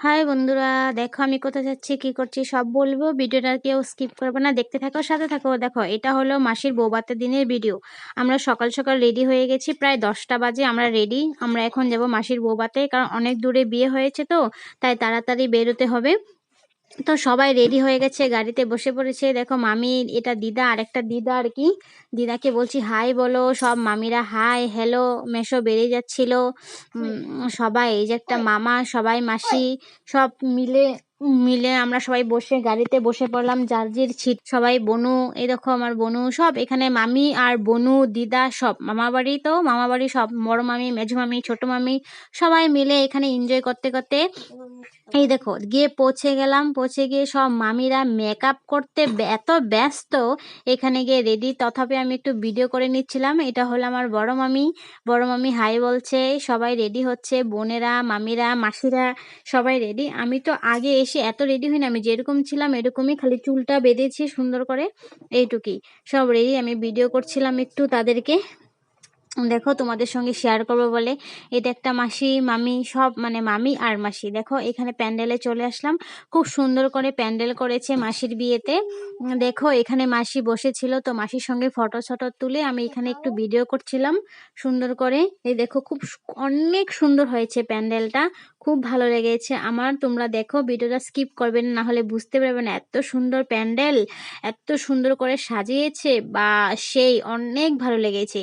High বন্ধুরা, দেখো আমি কোথায় যাচ্ছি, কি করছি, সব বলব। ভিডিওটা কেউ স্কিপ করবে না, দেখতে থাকো, সাথে থাকো। দেখো, এটা হলো মাসির বৌবাতের দিনের ভিডিও আমরা সকাল সকাল রেডি হয়ে গেছি, প্রায় দশটা বাজে, আমরা রেডি আমরা এখন যাব মাসির বৌবাতে, কারণ অনেক দূরে বিয়ে হয়েছে তো, তাই তাড়াতাড়ি বেরোতে হবে। তো সবাই রেডি হয়ে গেছে গাড়িতে বসে পড়েছে। দেখো মামি এটা দিদা আর একটা দিদা আর কি। দিদাকে বলছি হাই বলো সব মামিরা হাই হ্যালো মেশো বেরিয়ে যাচ্ছিল। সবাই এই যে একটা মামা সবাই মাসি সব মিলে মিলে আমরা সবাই বসে গাড়িতে বসে পড়লাম। জার্জির ছিট সবাই বনু এই দেখো আমার বনু সব এখানে মামি আর বনু দিদা সব মামা বাড়ি তো মামা বাড়ি সব বড় মামি মেঝো মামি ছোট মামি সবাই মিলে এখানে এনজয় করতে করতে এই দেখো, গিয়ে পৌঁছে গেলাম, পৌঁছে গিয়ে সব মামিরা মেকআপ করতে এত ব্যস্ত। এখানে গিয়ে রেডি তথাপি আমি একটু ভিডিও করে নিচ্ছিলাম। এটা হলো আমার বড় মামি। বড় মামি হাই বলছে, সবাই রেডি হচ্ছে, বোনেরা, মামিরা, মাসিরা, সবাই রেডি আমি তো আগে এসে এত রেডি হই না, আমি যেরকম ছিলাম এরকমই খালি চুলটা বেঁধেছি সুন্দর করে, এইটুকুই। সব রেডি আমি ভিডিও করছিলাম একটু তাদেরকে। দেখো তোমাদের সঙ্গে শেয়ার করব বলে। এটা একটা মাসি, মামি সব মানে মামি আর মাসি। দেখো এখানে প্যান্ডেলে চলে আসলাম। খুব সুন্দর করে প্যান্ডেল করেছে মাসির বিয়েতে। দেখো এখানে মাসি বসেছিল তো মাসির সঙ্গে ফটো শটো তুলে আমি এখানে একটু ভিডিও করছিলাম সুন্দর করে। এই দেখো খুব অনেক সুন্দর হয়েছে প্যান্ডেলটা। খুব ভালো লেগেছে। আমার তোমরা দেখো ভিডিওটা স্কিপ করবেন, না হলে বুঝতে পারবে না এত সুন্দর প্যান্ডেল, এত সুন্দর করে সাজিয়েছে বা সেই অনেক ভালো লেগেছে।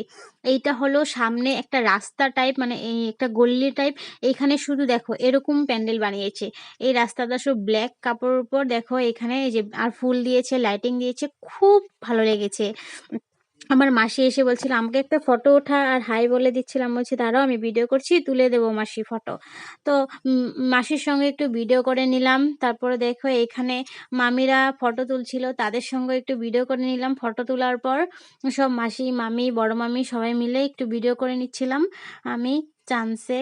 এইটা হলো সামনে একটা রাস্তা টাইপ মানে এই একটা গল্লি টাইপ এখানে শুধু দেখো এরকম প্যান্ডেল বানিয়েছে। এই রাস্তাটা সব ব্ল্যাক কাপড়ের উপর, দেখো এখানে এই যে আর ফুল দিয়েছে লাইটিং দিয়েছে, খুব ভালো লেগেছে। আমার মাসি এসে বলছিল, আমাকে একটা ফটো ওঠা আর হাই বলে দিচ্ছিলাম বলছি, দাঁড়াও, আমি ভিডিও করছি, তুলে দেবো মাসি ফটো। তো মাসির সঙ্গে একটু ভিডিও করে নিলাম। তারপরে দেখো, এখানে মামিরা ফটো তুলছিল, তাদের সঙ্গে একটু ভিডিও করে নিলাম ফটো তোলার পর। সব মাসি, মামি, বড় মামি সবাই মিলে একটু ভিডিও করে নিচ্ছিলাম। আমি, চান্সে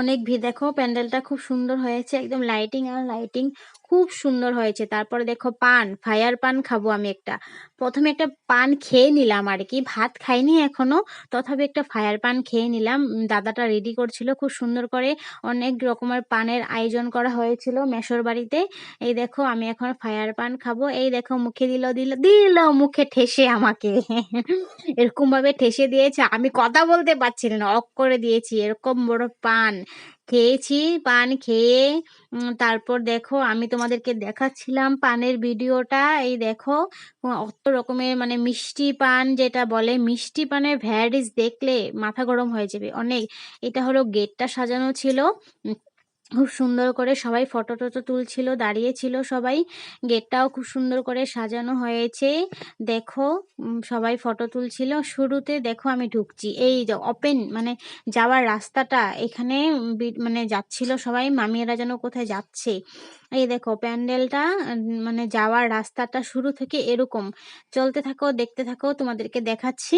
অনেক ভিড়। দেখো, প্যান্ডেলটা খুব সুন্দর হয়েছে, একদম লাইটিং আর লাইটিং খুব সুন্দর হয়েছে। তারপরে দেখো, পান ফায়ার পান খাব আমি একটা। প্রথমে একটা পান খেয়ে নিলাম আর কি, ভাত খাইনি এখনও। তথাপি একটা ফায়ার পান খেয়ে নিলাম। দাদাটা রেডি করছিল খুব সুন্দর করে। অনেক রকমের পানের আয়োজন করা হয়েছিল মেশর বাড়িতে। এই দেখো, আমি এখন ফায়ার পান খাব। এই দেখো, মুখে দিল দিল দিল, মুখে ঠেসে আমাকে। এরকম ভাবে ঠেসে দিয়েছে। আমি কথা বলতে পারছি না অফ করে দিয়েছি। এরকম বড় পান খেয়েছি, পান খেয়ে তারপর দেখো আমি তোমাদেরকে দেখাচ্ছিলাম পানের ভিডিওটা। এই দেখো অত রকমের মানে মিষ্টি পান যেটা বলে, মিষ্টি পানের ভ্যারাইটিস দেখলে মাথা গরম হয়ে যাবে অনেক। এটা হলো গেটটা সাজানো ছিল। খুব সুন্দর করে সবাই ফটো টটো তুলছিল, দাঁড়িয়েছিল সবাই। গেটটাও খুব সুন্দর করে সাজানো হয়েছে। দেখো সবাই ফটো তুলছিল। শুরুতে দেখো আমি ঢুকছি। এই যে ওপেন মানে যাওয়ার রাস্তাটা, এখানে মানে যাচ্ছিল সবাই, মামিয়ারা যেন কোথায় যাচ্ছে। এই দেখো, প্যান্ডেলটা মানে যাওয়ার রাস্তাটা শুরু থেকে এরকম। চলতে থাকো, দেখতে থাকো, তোমাদেরকে দেখাচ্ছি।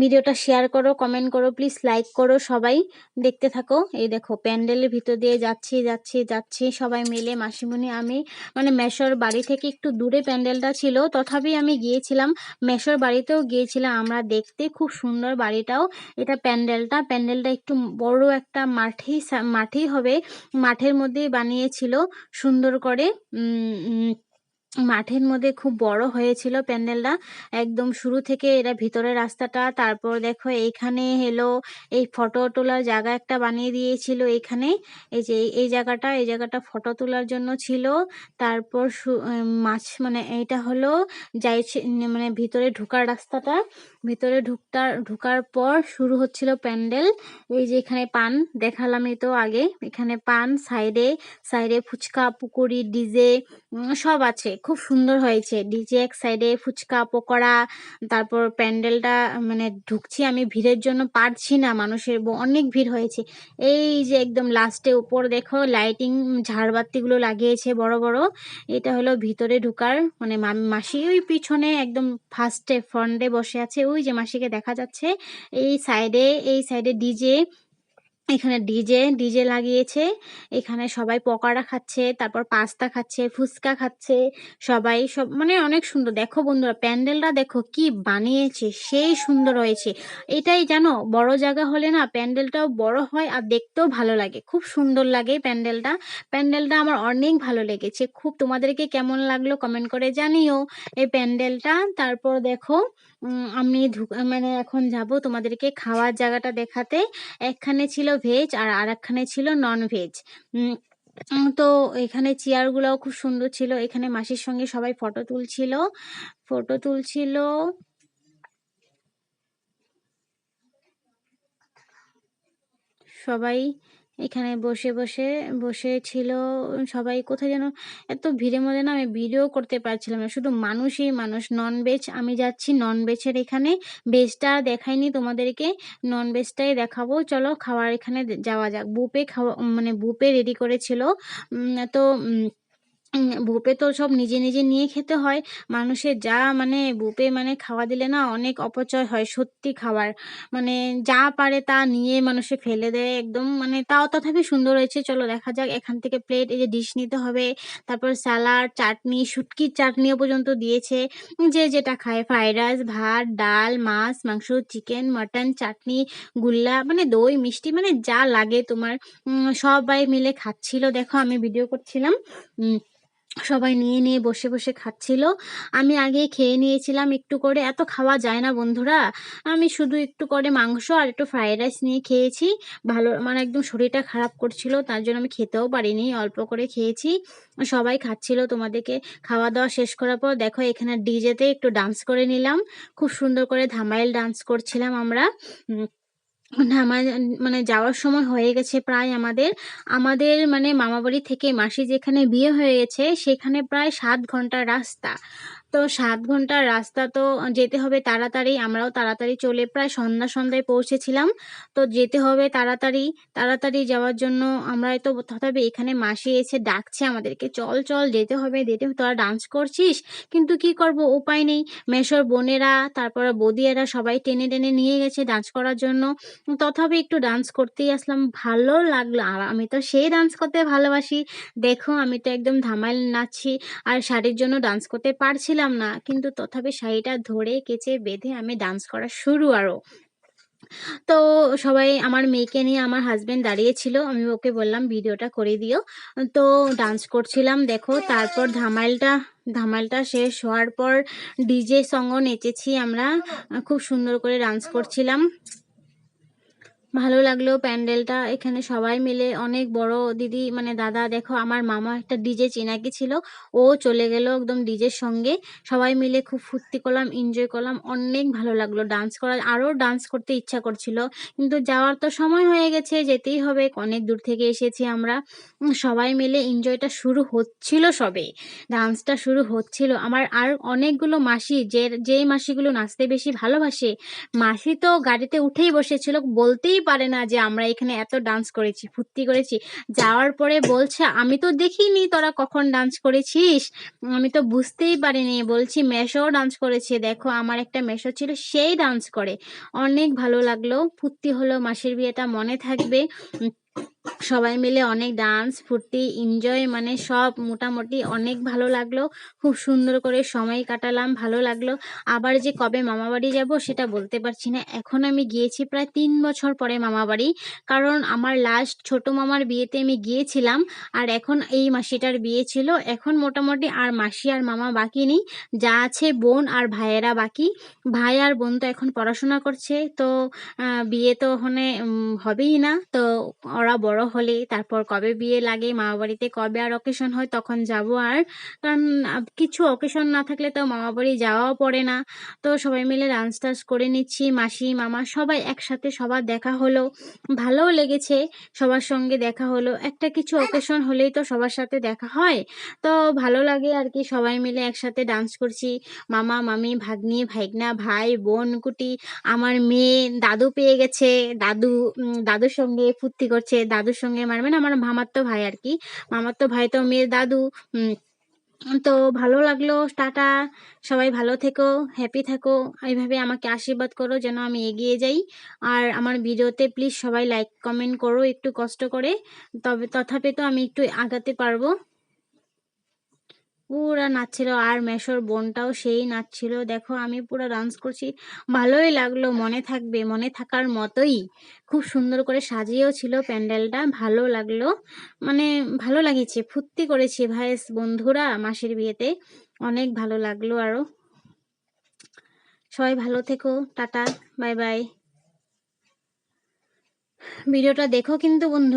ভিডিওটা শেয়ার করো কমেন্ট করো প্লিজ লাইক করো সবাই। দেখতে থাকো, এই দেখো প্যান্ডেলের ভিতর দিয়ে যাচ্ছি যাচ্ছি যাচ্ছি সবাই মিলে, মাসিমণি, আমি। মানে মেশর বাড়ি থেকে একটু দূরে প্যান্ডেলটা ছিল, তথাপি আমি গিয়েছিলাম। মেশর বাড়িতেও গিয়েছিলাম আমরা দেখতে, খুব সুন্দর বাড়িটাও। এটা প্যান্ডেলটা প্যান্ডেলটা একটু বড় একটা মাঠেই মাঠেই হবে। মাঠের মধ্যেই বানিয়েছিল, সুন্দর করে। মাঠের মধ্যে খুব বড় হয়েছিল প্যান্ডেলটা। একদম শুরু থেকে এরা ভিতরের রাস্তাটা, তারপর দেখো এইখানে এলো, এই ফটো তোলার জায়গা একটা বানিয়ে দিয়েছিল এখানে। এই যে এই- জায়গাটা, এই জায়গাটা ফটো তোলার জন্য ছিল। তারপর মাছ মানে এইটা হলো যাইছে মানে ভিতরে ঢোকার রাস্তাটা। ভিতরে ঢুকটা ঢোকার পর শুরু হচ্ছিল প্যান্ডেল। এই যে এখানে পান, দেখালামই তো আগে। এখানে পান, সাইডে সাইডে ফুচকা, পুকুরি, ডিজে সব আছে। খুব সুন্দর হয়েছে। ডিজে এক সাইডে ফুচকা পকোড়া তারপর প্যান্ডেলটা মানে ঢুকছি আমি, ভিড়ের জন্য পারছি না, মানুষের অনেক ভিড় হয়েছে। এই যে একদম লাস্টে উপর দেখো লাইটিং ঝাড়বাতিগুলো লাগিয়েছে বড় বড়, এটা হলো ভিতরে ঢুকার মানে মাসি ওই পিছনে একদম ফার্স্টে ফ্রন্টে বসে আছে, ওই যে মাসিকে দেখা যাচ্ছে, এই সাইডে এই সাইডে ডিজে এখানে ডিজে ডিজে লাগিয়েছে। এখানে সবাই পকোড়া খাচ্ছে, তারপর পাস্তা খাচ্ছে, ফুচকা খাচ্ছে, সবাই সব মানে অনেক সুন্দর। দেখো বন্ধুরা, প্যান্ডেলটা দেখো কি বানিয়েছে, সেই সুন্দর হয়েছে। এটাই জানো, বড় জায়গা হলে না প্যান্ডেলটাও বড় হয় আর দেখতেও ভালো লাগে। খুব সুন্দর লাগে প্যান্ডেলটা। প্যান্ডেলটা আমার অনেক ভালো লেগেছে। খুব তোমাদেরকে কেমন লাগল কমেন্ট করে জানিও। এই প্যান্ডেলটা, তারপর দেখো আমি মানে এখন যাব তোমাদেরকে খাওয়ার জায়গাটা দেখাতে। একখানে ছিল ভেজ আর আরেকখানে ছিল নন ভেজ তো এখানে চেয়ারগুলোও খুব সুন্দর ছিল। এখানে মাসির সঙ্গে সবাই ফটো তুলছিল। ফটো তুলছিল সবাই এখানে বসে বসে বসে ছিল সবাই। কোথায় যেন এত ভিড়ের মধ্যে না আমি ভিডিও করতে পারছিলাম না। শুধু মানুষই মানুষ নন ভেজ আমি যাচ্ছি নন ভেজের এখানে ভেজটা দেখাইনি তোমাদেরকে। নন ভেজটাই দেখাবো। চলো খাওয়ার এখানে যাওয়া যাক। বুপে খাওয়া মানে বুপে রেডি করেছিল। তো বুপে তো সব নিজে নিজে নিয়ে খেতে হয়। মানুষের যা মানে বুপে মানে খাওয়া দিলে না অনেক অপচয় হয় সত্যি খাবার মানে যা পারে তা নিয়ে মানুষে ফেলে দেয় একদম। মানে তাও তথাপি সুন্দর হয়েছে। চলো দেখা যাক, এখান থেকে প্লেট এই যে ডিশ নিতে হবে। তারপর স্যালাড চাটনি শুটকির চাটনিও পর্যন্ত দিয়েছে। যে যেটা খায় ফ্রাইড রাইস ভাত, ডাল, মাছ, মাংস চিকেন মাটন চাটনি গুল্লা মানে দই, মিষ্টি মানে যা লাগে তোমার। সবাই মিলে খাচ্ছিল। দেখো আমি ভিডিও করছিলাম। সবাই নিয়ে নিয়ে বসে বসে খাচ্ছিল। আমি আগে খেয়ে নিয়েছিলাম একটু করে। এত খাওয়া যায় না বন্ধুরা। আমি শুধু একটু করে মাংস আর একটু ফ্রাইড রাইস নিয়ে খেয়েছি। ভালো মানে একদম শরীরটা খারাপ করছিল, তার জন্য আমি খেতেও পারিনি, অল্প করে খেয়েছি। সবাই খাচ্ছিল তোমাদেরকে। খাওয়া দাওয়া শেষ করার পর দেখো এখানে ডিজেতে একটু ডান্স করে নিলাম। খুব সুন্দর করে ধামাইল ডান্স করছিলাম আমরা। আমার মানে যাওয়ার সময় হয়ে গেছে প্রায় আমাদের। আমাদের মানে মামাবাড়ি থেকে মাসি যেখানে বিয়ে হয়ে গেছে, সেখানে প্রায় সাত ঘণ্টার রাস্তা। তো সাত ঘণ্টার রাস্তা তো যেতে হবে তাড়াতাড়ি। আমরাও তাড়াতাড়ি চলে প্রায় সন্ধ্যা সন্ধ্যায় পৌঁছেছিলাম। তো যেতে হবে তাড়াতাড়ি তাড়াতাড়ি যাওয়ার জন্য আমরা তো তথাপি এখানে মাসি এসে ডাকছে আমাদেরকে, চল চল, যেতে হবে, যেতে তোরা ডান্স করছিস? কিন্তু কি করব? উপায় নেই। মেশর বোনেরা, তারপরে বদিয়ারা সবাই টেনে টেনে নিয়ে গেছে ডান্স করার জন্য। তথাপি একটু ডান্স করতেই আসলাম, ভালো লাগল। আর আমি তো সেই ডান্স করতে ভালোবাসি। দেখো, আমি তো একদম ধামাইল নাচছি, আর শাড়ির জন্য ডান্স করতে পারছিলাম পারছিলাম না। কিন্তু তথাপি শাড়িটা ধরে কেচে বেঁধে আমি ডান্স করা শুরু আরও তো সবাই আমার মেয়েকে নিয়ে আমার হাজব্যান্ড দাঁড়িয়েছিল। আমি ওকে বললাম, ভিডিওটা করে দিও। তো ডান্স করছিলাম, দেখো। তারপর ধামাইলটা ধামাইলটা শেষ হওয়ার পর ডিজে সঙ্গও নেচেছি আমরা। খুব সুন্দর করে ডান্স করছিলাম। ভালো লাগল প্যান্ডেলটা। এখানে সবাই মিলে অনেক বড় দিদি মানে দাদা, দেখো আমার মামা একটা ডিজে চেনাকি ছিল। ও চলে গেল একদম ডিজের সঙ্গে। সবাই মিলে খুব ফুর্তি করলাম এনজয় করলাম। অনেক ভালো লাগল ডান্স করা আরও ডান্স করতে ইচ্ছা করছিল। কিন্তু যাওয়ার তো সময় হয়ে গেছে, যেতেই হবে। অনেক দূর থেকে এসেছি আমরা। সবাই মিলে এনজয়টা শুরু হচ্ছিল সবে। ডান্সটা শুরু হচ্ছিল। আমার আর অনেকগুলো মাসি, যে, যেই মাসিগুলো নাচতে বেশি ভালোবাসে, মাসি তো গাড়িতে উঠেই বসেছিল। বলতেই পারে না যে আমরা এখানে এত ডান্স করেছি, ফুর্তি করেছি। যাওয়ার পরে বলছে, আমি তো দেখিনি তোরা কখন ডান্স করেছিস। আমি তো বুঝতেই পারিনি। বলছি মেশোও ডান্স করেছে। দেখো, আমার একটা মেশো ছিল, সেই ডান্স করে। অনেক ভালো লাগল। ফুর্তি হলো, মাসির বিয়েটা মনে থাকবে। সবাই মিলে অনেক ডান্স ফুর্তি এনজয় মানে সব মোটামুটি অনেক ভালো লাগল। খুব সুন্দর করে সময় কাটালাম, ভালো লাগল। আবার যে কবে মামাবাড়ি যাব সেটা বলতে পারছি না। এখন আমি গিয়েছি প্রায় তিন বছর পরে মামাবাড়ি কারণ আমার লাস্ট ছোট মামার বিয়েতে আমি গিয়েছিলাম আর এখন এই মাসিটার বিয়ে ছিল। এখন মোটামুটি আর মাসি আর মামা বাকি নেই। যা আছে বোন আর ভাইয়েরা বাকি। ভাই আর বোন তো এখন পড়াশোনা করছে, তো বিয়ে তো ওখানে হবেই না। তো ওরা বড় হলে, তারপর কবে বিয়ে লাগে মামা বাড়িতে কবে আর অকেশন হয়, তখন যাব আর। কারণ কিছু অকেশন না থাকলে তো মামা বাড়ি যাওয়াও পড়ে না। তো সবাই মিলে ডান্স টান্স করে নিচ্ছি, মাসি, মামা সবাই একসাথে সবার দেখা হলো। ভালোও লেগেছে সবার সঙ্গে দেখা হলো। একটা কিছু অকেশন হলেই তো সবার সাথে দেখা হয়। তো ভালো লাগে আর কি, সবাই মিলে একসাথে ডান্স করছি। মামা, মামি, ভাগ্নি, ভাইগনা, ভাই, বোন, কুটি, আমার মেয়ে, দাদু পেয়ে গেছে। দাদু দাদুর সঙ্গে ফুর্তি করছে। দাদুর সঙ্গে মারবেন, আমার মামাতো ভাই আর কি মামাতো ভাই তো মেয়ের দাদু তো ভালো লাগল, টাটা, সবাই ভালো থেকো হ্যাপি থাকো, এইভাবে আমাকে আশীর্বাদ করো যেন আমি এগিয়ে যাই। আর আমার ভিডিওতে প্লিজ সবাই লাইক কমেন্ট করো, একটু কষ্ট করে, তবে তথাপি তো আমি একটু আগাতে পারব। পুরা নাচছিল আর মেশোর বোনটাও সেই নাচছিল। দেখো, আমি পুরো ডান্স করছি। ভালোই লাগল, মনে থাকবে, মনে থাকার মতোই। খুব সুন্দর করে সাজিয়েও ছিল প্যান্ডেলটা, ভালো লাগল। মানে ভালো লাগিয়েছে, ফুর্তি করেছি ভাইস বন্ধুরা মাসির বিয়েতে। অনেক ভালো লাগল আরও সবাই ভালো থেকো, টাটা, বাই বাই। ভিডিওটা দেখো কিন্তু বন্ধু